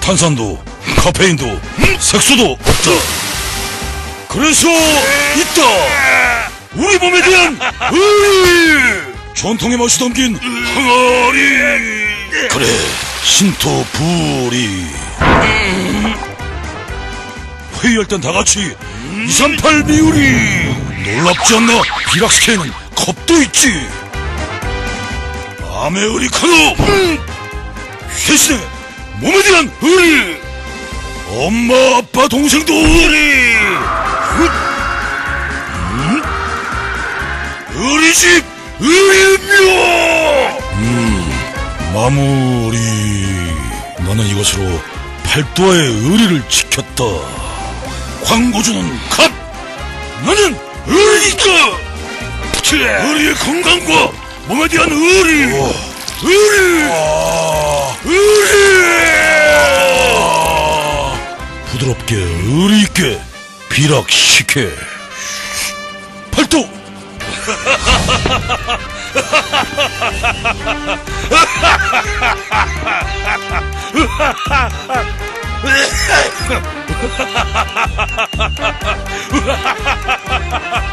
탄산도 카페인도 색소도 없다. 그래서 있다. 우리 몸에 대한 의리 전통의 맛이 담긴 항아리. 그래 신토 부리. 회의할 땐 다같이 238 미우리 놀랍지 않나? 비락스케는 컵도 있지. 아메리카노! 대신에 몸에 대한 의리 엄마 아빠 동생도 의리! 음? 의리집 의리며 음 마무리. 나는 이것으로 팔도의 의리를 지켰다. 광고주는 컵 나는 의리 니까 의리의 건강과 몸에 대한 의리. 의리. 의리. 부드럽게 의리 있게 비락시켜. 팔도